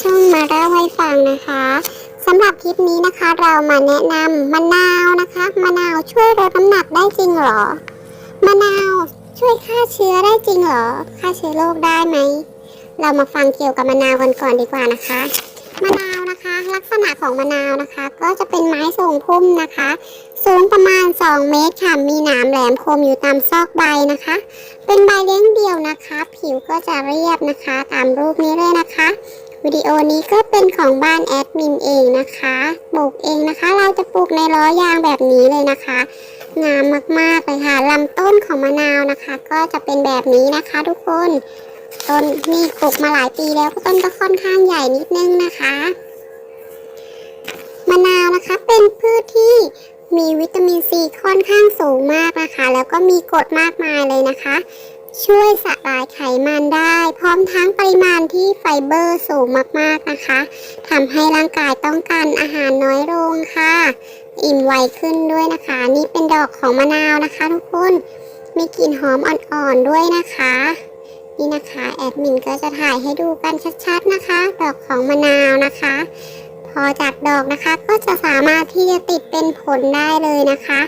ช่องมาเล่าให้ฟังนะคะสำหรับคลิปนี้นะคะเรามาแนะนำมะนาวนะคะมะนาวช่วยลดน้ำหนักได้จริงหรอมะนาวช่วยฆ่าเชื้อได้จริงหรอฆ่าเชื้อโรคได้ไหมเรามาฟังเกี่ยวกับมะนาวกันก่อนดีกว่านะคะมะนาวนะคะ ลักษณะของมะนาวนะคะ ก็จะเป็นไม้ทรงพุ่มนะคะ สูงประมาณ 2 เมตรค่ะมีหนามแหลมคมอยู่ตามซอกใบนะคะ เป็นใบเลี้ยงเดี่ยวนะคะ ผิวก็จะเรียบนะคะ ตามรูปนี้เลยนะคะ วิดีโอนี้ก็เป็นของบ้านแอดมินเองนะคะปลูกเองนะคะ เราจะปลูกในล้อยางแบบนี้เลยนะคะ งามมากๆเลยค่ะลำต้นของมะนาวนะคะ ก็จะเป็นแบบนี้นะคะทุกคนต้นนี่ปลูกมาหลายปีแล้วต้นก็ค่อนข้างใหญ่นิดนึงนะคะมะนาวนะคะเป็นพืชที่มีวิตามินซีค่อนข้างสูงมากนะคะ แล้วก็มีกรดมากมายเลยนะคะ ช่วยสลายไขมันได้ พร้อมทั้งปริมาณที่ไฟเบอร์สูงมากๆนะคะทำให้ร่างกายต้องการอาหารน้อยลงค่ะ อิ่มไวขึ้นด้วยนะคะ นี่เป็นดอกของมะนาวนะคะทุกคนมีกลิ่นหอมอ่อนๆด้วยนะคะ นี่นะคะแอดมินก็จะถ่ายให้ดูกันชัดๆนะคะ ดอกของมะนาวนะคะ พอจากดอกนะคะก็จะสามารถที่จะติดเป็นผลได้เลยนะคะ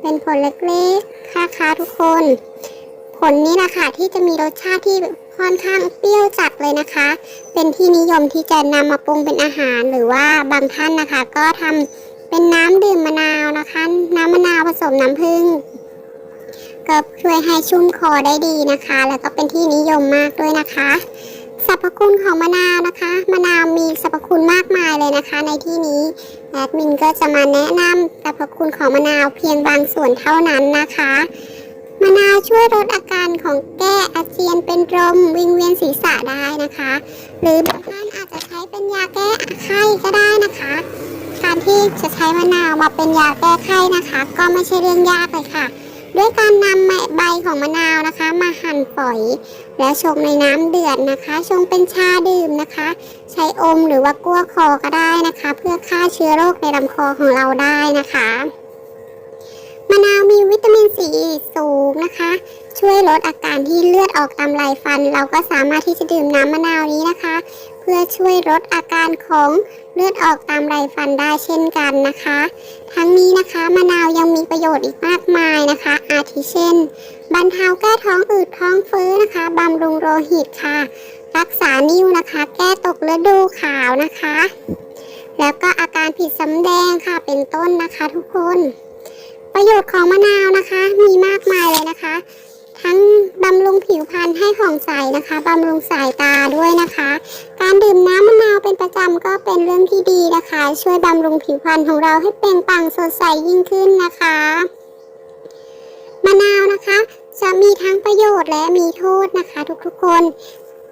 เป็นผลเล็กๆค่ะค่ะทุกคน ผลนี้แหละคะที่จะมีรสชาติที่ค่อนข้างเปรี้ยวจัดเลยนะคะ เป็นที่นิยมที่จะนำมาปรุงเป็นอาหารหรือว่าบางท่านนะคะ ก็ทำเป็นน้ำดื่มมะนาวนะคะ น้ำมะนาวผสมน้ำผึ้งก็ช่วยให้ชุ่มคอได้ดีนะคะ แล้วก็เป็นที่นิยมมากด้วยนะคะสรรพคุณของมะนาวนะคะ มะนาวมีสรรพคุณมากมายเลยนะคะ ในที่นี้แอดมินก็จะมาแนะนำสรรพคุณของมะนาวเพียงบางส่วนเท่านั้นนะคะ ช่วยลดอาการของแก้อาเจียนเป็นลมวิงเวียนศีรษะได้นะคะ หรือบางท่านอาจจะใช้เป็นยาแก้ไข้ก็ได้นะคะ การที่จะใช้มะนาวมาเป็นยาแก้ไข้นะคะ ก็ไม่ใช่เรื่องยากเลยค่ะ ด้วยการนำใบของมะนาวนะคะ มาหั่นฝอย แล้วชงในน้ำเดือดนะคะชงเป็นชาดื่มนะคะ ใช้อมหรือว่ากั้วคอก็ได้นะคะ เพื่อฆ่าเชื้อโรคในลำคอของเราได้นะคะ มะนาวมีวิตามินซีสูงนะคะ ช่วยลดอาการที่เลือดออกตามไหลฟัน เราก็สามารถที่จะดื่มน้ำมะนาวนี้นะคะ เพื่อช่วยลดอาการของเลือดออกตามไหลฟันได้เช่นกันนะคะ ทั้งนี้นะคะมะนาวยังมีประโยชน์อีกมากมายนะคะ อาทิเช่น บรรเทาแก้ท้องอืดท้องเฟ้อนะคะบำรุงโลหิตค่ะ รักษานิ่วนะคะ แก้ตกฤดูขาวนะคะ แล้วก็อาการผิดสำแดงค่ะเป็นต้นนะคะทุกคน ประโยชน์ของมะนาวนะคะ มีมากมายเลยนะคะ ทั้งบำรุงผิวพรรณให้ผ่องใสนะคะบำรุงสายตาด้วยนะคะ การดื่มน้ำมะนาวเป็นประจำก็เป็นเรื่องที่ดีนะคะ ช่วยบำรุงผิวพรรณของเราให้เปล่งปลั่งสดใสยิ่งขึ้นนะคะมะนาวนะคะ จะมีทั้งประโยชน์และมีโทษนะคะ ทุกๆคน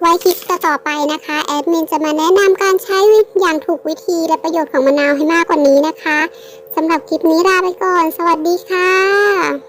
ไว้คลิปต่อไปนะคะแอดมินจะมาแนะนำการใช้วิอย่างถูกวิธีและประโยชน์ของมะนาวให้มากกว่านี้นะคะสำหรับคลิปนี้ลาไปก่อน สวัสดีค่ะ